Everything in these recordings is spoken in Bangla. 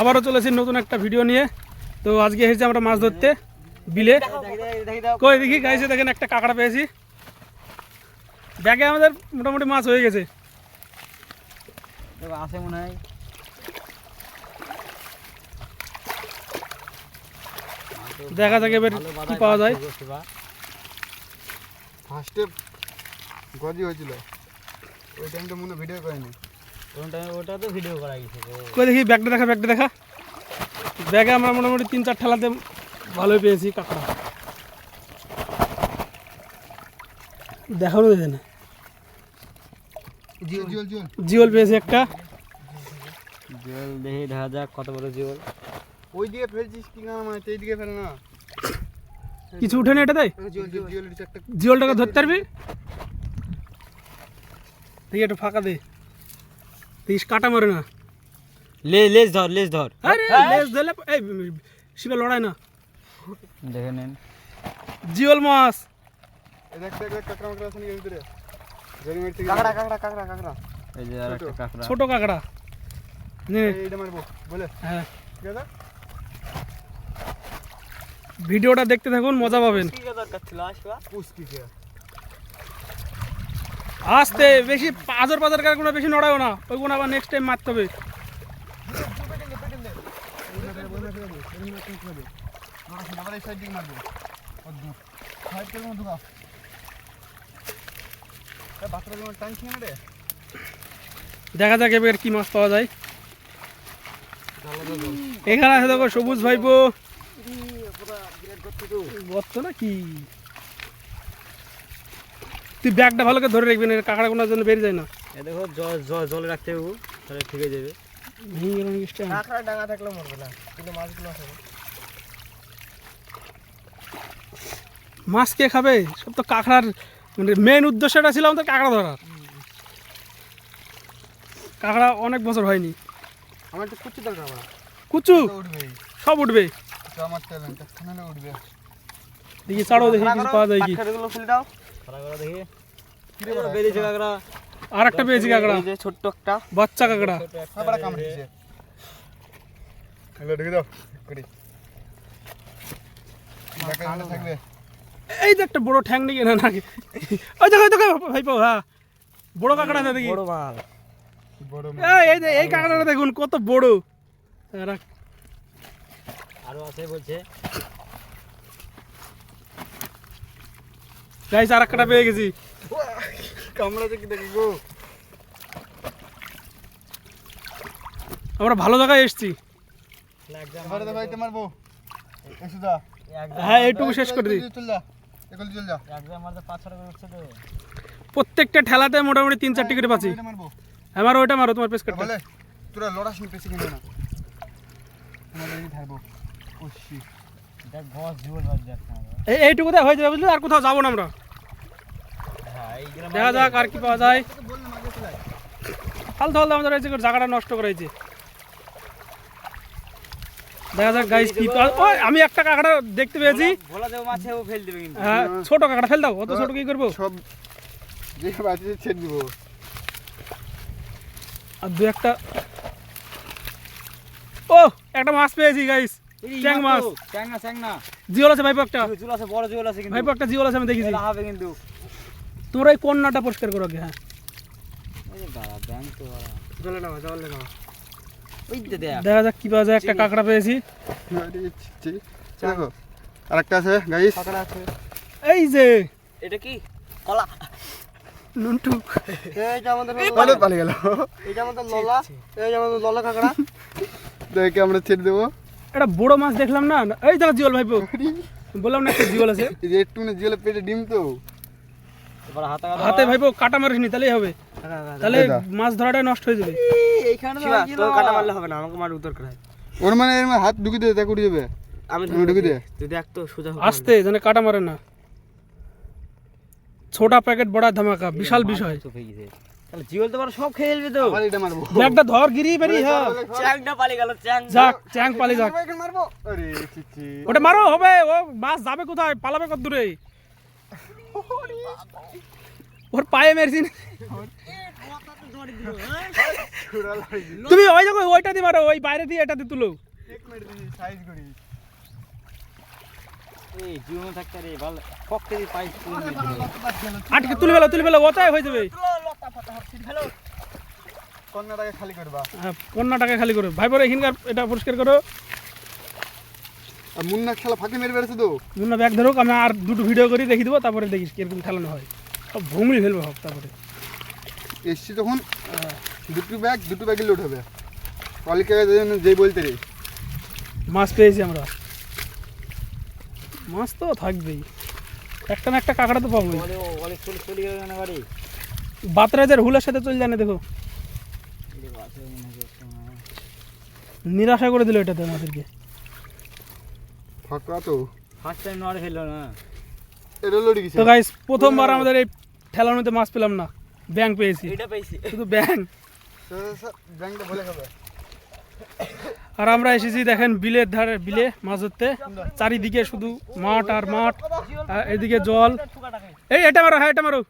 আবারও চলেছি নতুন একটা ভিডিও নিয়ে। তো আজকে এসেছি আমরা মাছ ধরতে বিলে। কই দেখি গাইছে দেখেন একটা কাঁকড়া পেয়েছি। ব্যাগে আমাদের মোটামুটি মাছ হয়ে গেছে। আছে মনে হয়। দেখা যাক এবার কি পাওয়া যায়। ফার্স্টে গজি হয়েছিল। ওই টাইমটা মনে ভিডিও করেনি। ওটা তো ভিডিও করা গেছে কই দেখি ব্যাগটা দেখা ব্যাগটা দেখা। ব্যাগে আমরা মোটামুটি তিন চার ঠেলাতে ভালোই পেয়েছি কাঁকড়া। দেখানো যায় না। জিওল জিওল জিওল। জিওল পেয়েছি একটা। জিওল দেখি দেখা যাক কত বড় জিওল। ওই দিকে ফেলছিস কি না মানে সেই দিকে ফেল না। কিছু উঠে না এটাতে জিওল জিওল জিওল একটা জিওলটাকে ধরতে পারবি? দেখি একটু ফাঁকা দে। দেখিস কাটা মারে না। লে লেজ ধর লেজ ধর। আরে লেজ দিলে এই শিবে লড়াই না। দেখে নেন। জিওল মাছ। এই দেখ দেখ দেখ কাঁকড়া মাকড়া আছে নাকি এর ভিতরে? জরিমের থেকে কাঁকড়া কাঁকড়া কাঁকড়া কাঁকড়া। এই যে আর একটা কাঁকড়া। ছোট কাঁকড়া। হ্যাঁ। ভিডিওটা দেখতে থাকুন মজা পাবেন কি দরকার ছিল আসবা পুষ্টি কে আস্তে, বেশি পাজর পাজর কারগুলো বেশি নড়াও না। ওইগুলো আবার নেক্সট টাইম মারতে হবে। দেখা যাক এবার কি মাছ পাওয়া যায়। এখানে আছে দেখো সবুজ ভাইপো। না কি তুই ব্যাগটা ভালো করে ধরে রাখবি না কাঁকড়া কোনার জন্য বেরিয়ে যায় না। দেখো জল রাখতে হবে তাহলে ঠিক হয়ে যাবে। ভেঙে গেল নাকি কাঁকড়া ডাঙা থাকলেও মরবে না কিন্তু মাছগুলো আছে। মাছ কে খাবে? সব তো কাঁকড়ার মানে মেন উদ্দেশ্যটা ছিল আমাদের কাঁকড়া ধরার। কাঁকড়া অনেক বছর হয়নি। আমার তো কুচি দরকার আমার। কুচু সব উঠবে। তো আমার উঠবে। দেখি ছাড়ো দেখি কিছু পাওয়া যায় কি ফেলে দাও। আর একটা পেয়েছি কাঁকড়া। যে ছোট্ট একটা। বাচ্চা কাঁকড়া। এই যে একটা বড় ঠ্যাং নিয়ে না নাকি। ওই দেখো দেখো ভাই পাও হ্যাঁ। বড় কাঁকড়া দেখি। বড় মাল। এই, যে এই কাঁকড়াটা দেখুন কত বড়। আরও আছে বলছে। গাইস আর একটা পেয়ে গেছি। কামড়াতে কি দেখি গো। আমরা ভালো জায়গায় এসেছি। হ্যাঁ এইটুকু শেষ করে দিই। প্রত্যেকটা ঠেলাতে মোটামুটি তিন চারটি করে পাচ্ছি। মারবো আমার ওইটা মারো তোমার পেস কাটটা বলে তোরা লড়াস নি পেছি কিনে না। এইটুকুতে হয়ে যাবে বুঝলি আর কোথাও যাব না আমরা। হ্যাঁ দেখা যাক আর কি পাওয়া যায়। আমাদের জায়গাটা নষ্ট করেছে দেখা যাক গাইস কি আমি একটা কাঁকড়া দেখতে পেয়েছি। ভোলা দেবো মাছে ও ফেল দেবে কিন্তু। হ্যাঁ ছোট কাঁকড়া ফেল দাও অত ছোট কি করব? সব ছেড়ে দিব। আর দু একটা ও একটা মাছ পেয়েছি গাইস ট্যাং মাছ ট্যাং না ট্যাং না। জিওল আছে ভাইপো একটা। জুল আছে বড় জিওল আছে কিন্তু। ভাইপো একটা জিওল আছে আমি দেখেছি কিন্তু। তোমরা এই কন্যাটা পরিষ্কার করো আগে হ্যাঁ। দেখ। দেখা যাক কি পাওয়া যায় একটা কাঁকড়া পেয়েছি। আরেকটা আছে গাইস কাঁকড়া আছে। এই যে। এটা কি? কলা। নুনটু। এই যে আমাদের পালে পালে গেল। এই যে আমাদের ললা। এই যে আমাদের ললা কাঁকড়া। দেখে আমরা ছেড়ে দেবো। একটা বড় মাছ দেখলাম না? এই দেখো জিওল ভাইপো। বললাম না একটা জিওল আছে। একটু পেটে ডিম তো। হাতে ভাইপো কাটা মারিসনি তাহলেই হবে। তাহলে মাছ ধরাটা নষ্ট হয়ে যাবে। এইখানে তোর কাটা মারলে হবে না আমাকে মার ওর মানে এর হাত ঢুকে দে যাবে। আমি ঢুকে দে। তুই দেখ তো সোজা হোক আস্তে যেন কাটা মারে না। ছোটা প্যাকেট বড়া ধামাকা বিশাল বিষয়। তাহলে জিওল তো বড় সব খেয়ে ফেলবে তো। আবার এটা মারবো। ব্যাগটা ধর গিরি বেরি হ্যাঁ চ্যাংটা পালি গেল চ্যাং যাক চ্যাং পালি যাক। মারবো? আরে চিচি ওটা মারো হবে ও মাছ যাবে কোথায়? পালাবে কত দূরে? ওর পায়ে মেরেছি। তুমি ওই দেখো ওইটা দিয়ে মারো ওই বাইরে দিয়ে এটা দিয়ে তুলো আটকে তুলে ফেলো তুলে ফেলো ওটাই হয়ে যাবে। কন্যাটাকে খালি করবা। হ্যাঁ পনেরো টাকা খালি করো। ভাই বড় এখানকার এটা পরিষ্কার করো। আর মুন্না খেলা ফাঁকি মেরে বেড়েছে তো। মুন্না ব্যাগ ধরুক আমি আর দুটো ভিডিও করে দেখি দেবো তারপরে দেখিস কীরকম খেলানো হয়। সব ভুমড়ি ফেলবে হোক তারপরে। এসছি তখন দুটো ব্যাগ দুটো ব্যাগে লোড হবে। অলিকে যেই বলতে রে। মাছ পেয়েছি আমরা। মাছ তো থাকবেই। একটা না একটা কাঁকড়া তো না বাতরাজের হুলের সাথে চলে জানে দেখো। নিরাশা করে দিল এটাতে আমাদেরকে। ফাঁকা তো। ফার্স্ট টাইম নড়ে ফেলল না। এটা লোড গেছে। তো গাইস প্রথমবার আমাদের এই ঠেলানোতে মাছ পেলাম না। ব্যাং পেয়েছি। এটা পেয়েছি। শুধু ব্যাং ব্যাংকটা বলে খাবে আর আমরা এসেছি দেখেন বিলের ধারে বিলে মাছ ধরতে। চারিদিকে শুধু মাঠ আর মাঠ এদিকে জল। এই এটা মারো হ্যাঁ এটা মারো।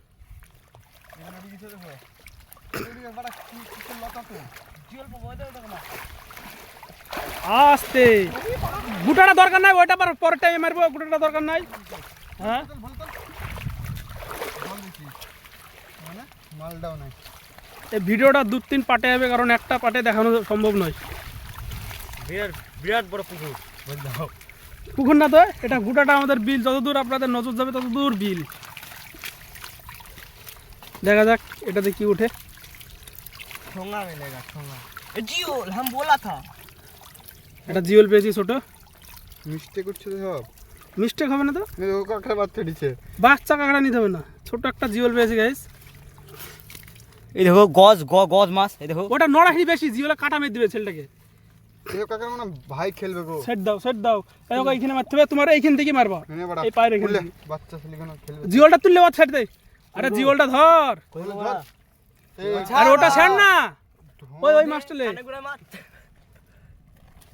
আস্তে। গুটাটা দরকার নাই ওইটা পরের টাইমে গুটাটা দরকার নাই। হ্যাঁ? এই ভিডিওটা দু তিন হবে কারণ একটা পাটে দেখানো সম্ভব নয়। বিরাট বড় পুকুর। পুকুর না তো এটা গোটাটা আমাদের বিল যতদূর আপনাদের নজর যাবে ততদূর বিল। দেখা যাক এটাতে কি উঠে। ঠোঙা ঠোঙা। থা। এটা জিওল পেয়েছি ছোট। মিস্টেক করছে সব। মিস্টেক হবে না তো? এই ও কাঁকড়া বাচ্চা দিচ্ছে। বাচ্চা কাঁকড়া নিতে হবে না। ছোট একটা জিওল পেয়েছি গাইস এই দেখো গজ গ- গজ মাছ এই দেখো। ওটা নড়াহি বেশি জিওলে কাটা মেরে দিবে ছেলেটাকে। এই কাঁকড়া মানে ভাই খেলবে গো। সেট দাও সেট দাও। এই দেখো এইখানে মারতে হবে তোমার এইখান থেকে মারবা। এই পায়ের এখানে বাচ্চা ছেলে কেন খেলবে? জিওলটা তুললে বাদ ছেড়ে দে। আরে জিওলটা ধর। ধর। এই আর ওটা ছাড় না। ওই ওই মাছটা লে।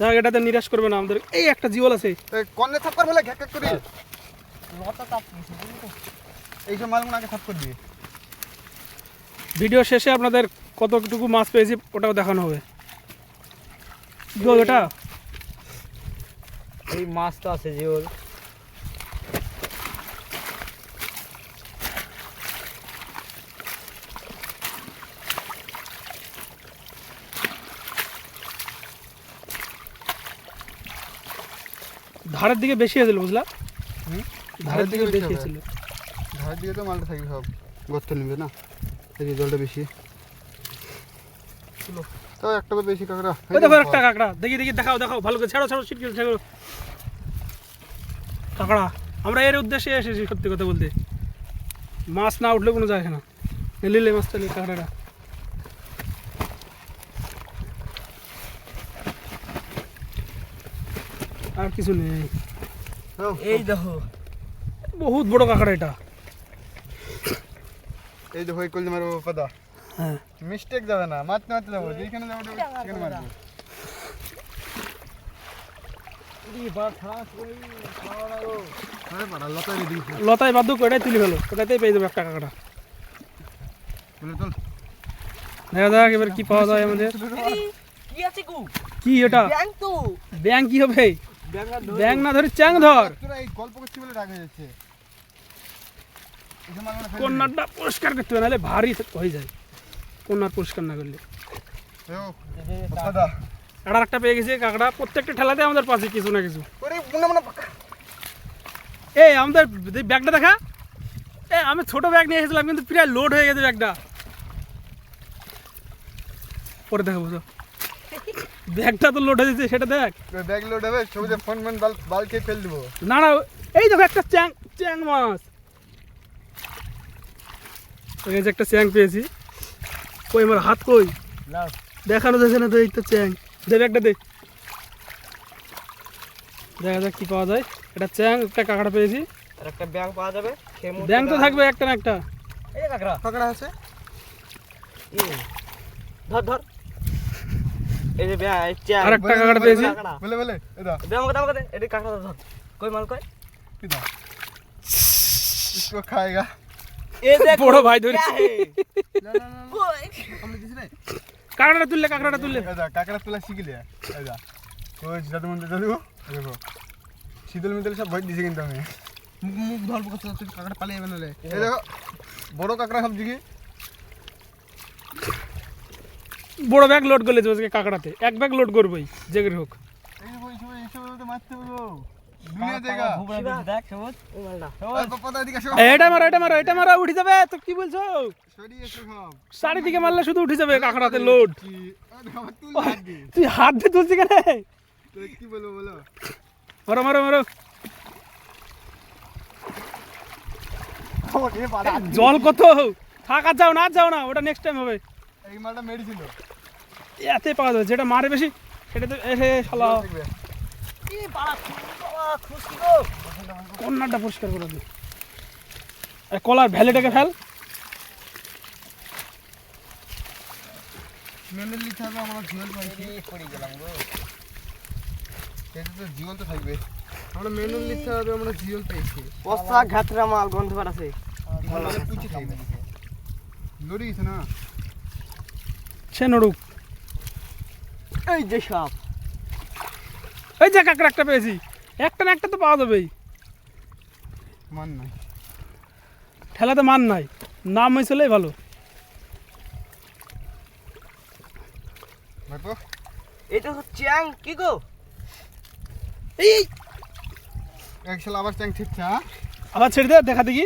যাক এটাতে নিরাশ করবে না আমাদের। এই একটা জিওল আছে। কর্নে থাপ্পর ফেলে ঘ্যাক ঘ্যাক করে। এইসব মালগুলো আগে দিয়ে। ভিডিও শেষে আপনাদের কতটুকু মাছ পেয়েছি ওটাও দেখানো হবে। ওটা? এই মাছটা তো আছে জিওল। ধারের দিকে বেশি হয়েছিল বুঝলা? ধারের দিকে বেশি। হয়েছিল। ধারের দিকে তো মালটা থাকবে সব গর্ত নিবে না এই জলটা বেশি। তাও একটা তো বেশি কাঁকড়া। ওই দেখো একটা কাঁকড়া। দেখি দেখি দেখাও দেখাও। ভালো করে ছাড়ো ছাড়ো সিট ছাড়ো কাঁকড়া আমরা এর উদ্দেশ্যে এসেছি সত্যি কথা বলতে। মাছ না উঠলে কোনো যায় না। নিলে মাছটা নিয়ে কাঁকড়াটা। আর কিছু নেই। এই দেখো বহুত বড় কাঁকড়া এটা। এই দেখো এই কলজে মারবো পাদা। হ্যাঁ। মিস্টেক যাবে না মারতে মারতে যাব যেখানে যাব সেখানে মারবো। লতায় বাধ্য ওটাই তুলে ফেলো। ওটাতেই পেয়ে যাবে একটা কাঁকড়া। দেখা যাক এবার কি পাওয়া যায় আমাদের। কি আছে গু? কি এটা? ব্যাংক কি হবে? ব্যাং না ধরে চ্যাং ধর। তোরা এই গল্প করছি বলে রাগ হয়ে যাচ্ছে। কন্যাটা পরিষ্কার করতে হবে নাহলে ভারী হয়ে যায়। কন্যার পরিষ্কার না করলে। এও, একটা পেয়ে গেছে কাঁকড়া। প্রত্যেকটা ঠেলাতে আমাদের পাশে কিছু না কিছু। এই আমাদের ব্যাগটা দেখা। এ আমি ছোট ব্যাগ নিয়ে এসেছিলাম কিন্তু প্রায় লোড হয়ে গেছে ব্যাগটা। পরে দেখাবো তো ব্যাগটা তো লোড হয়ে গেছে সেটা দেখ। ব্যাগ লোড হবে সবুজে ফোন ফোন বাল বাল খেয়ে ফেল দেবো। না না এই দেখো একটা চ্যাং চ্যাং মাছ। এই যে একটা চ্যাং পেয়েছি। কই আমার হাত কই? নাও দেখানো যাচ্ছে না তো এই তো চ্যাং। দেবে একটা দে। দেখা যাক কি পাওয়া যায়। এটা চ্যাং একটা কাঁকড়া পেয়েছি। আর একটা ব্যাং পাওয়া যাবে ব্যাং তো থাকবে একটা না একটা। এই কাকড়া। কাঁকড়া আছে? ধর ধর। এই যে ব্যাং এই চেয়ার আর একটা কাঁকড়া পেয়েছি কাঁকড়া বলে বলে এ দা ব্যাং কথা কথা এটি কাকড়া ধর কই মাল কই কি দা इसको खाएगा এই দেখ বড় ভাই ধরেছি না না না আমরা দিছি না কাঁকড়াটা তুললে কাঁকড়াটা তুললে এ দা কাঁকড়া তোলা শিখে লিয়া এ দা ওই দাদু মন্দির দাদু দেখো শীতল মিতল সব ভয় দিছে কিন্তু আমি মুখ ধরব কত তুই কাঁকড়া পালিয়ে যাবে নালে এই দেখো বড় কাঁকড়া সব দিকে বড় ব্যাগ লোড করলে যাবে আজকে কাঁকড়াতে। এক ব্যাগ লোড করবোই জেগের হোক। এটা মারো এটা মারো এটা মারো উঠে যাবে তো কি বলছো? চারিদিকে মারলে শুধু উঠে যাবে কাঁকড়াতে লোড তুই হাত দিয়ে তুলছি কেন? কি বলব বলো মারো মারো মারো জল কত? থাকা যাও না আর যাও না ওটা নেক্সট টাইম হবে। এই মালটা মেরেছিল এতে পাওয়া যাবে যেটা মারে বেশি সেটা তো এসে শালা কি বাবা খুশি গো। কন্যাটা পরিষ্কার করে দিই কলার ভ্যালিটাকে ফেল। মেনে নিতে হবে আমরা জীবন পাইছি পড়ে গেলাম গো। এটা তো জীবন তো থাকবে। আমরা মেনে নিতে হবে আমরা জীবন পেয়েছি পচা ঘাতরা মাল গন্ধ ভালো পুচি থাকবে। লড়ি গেছে না? সে নড়ুক। এই যে সাপ। এই যে কাঁকড়া একটা পেয়েছি। একটা না একটা তো পাওয়া যাবেই। মান নাই। ঠেলাতে মান নাই। নাম হয়েছিলেই ভালো। এটা হচ্ছে চ্যাং কি গো? এই! আবার ট্যাঙ্ক ঠিকছে হ্যাঁ? আবার ছেড়ে দে দেখা দেখি।